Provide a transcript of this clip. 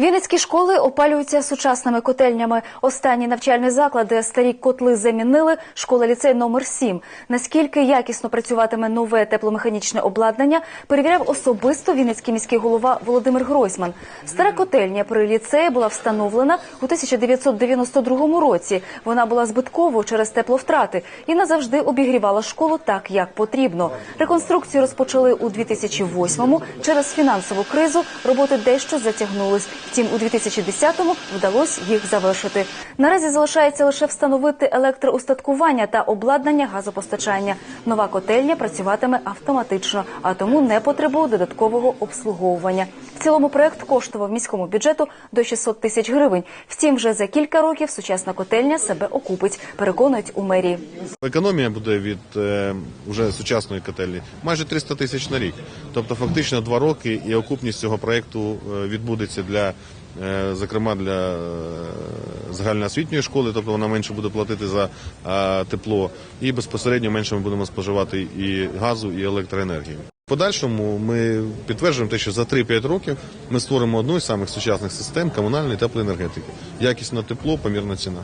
Вінницькі школи опалюються сучасними котельнями. Останні навчальні заклади старі котли замінили. Школа ліцей номер 7 Наскільки якісно працюватиме нове тепломеханічне обладнання, перевіряв особисто Вінницький міський голова Володимир Гройсман. Стара котельня при ліцеї була встановлена у 1992 році. Вона була збитковою через тепловтрати і назавжди обігрівала школу так, як потрібно. Реконструкцію розпочали у 2008-му. Через фінансову кризу роботи дещо затягнулись. Втім, у 2010-му вдалося їх завершити. Наразі залишається лише встановити електроустаткування та обладнання газопостачання. Нова котельня працюватиме автоматично, а тому не потребує додаткового обслуговування. В цілому проект коштував міському бюджету до 600 тисяч гривень. Втім, вже за кілька років сучасна котельня себе окупить, переконують у мерії. Економія буде від е, уже сучасної котельні майже 300 тисяч на рік. Тобто, фактично два роки і окупність цього проекту е, відбудеться для, зокрема, для е, загальноосвітньої школи, тобто вона менше буде платити за е, тепло, і безпосередньо менше ми будемо споживати і газу, і електроенергії. В подальшому ми підтверджуємо те, що за 3-5 років ми створимо одну з самих сучасних систем комунальної теплоенергетики. Якісне тепло, помірна ціна.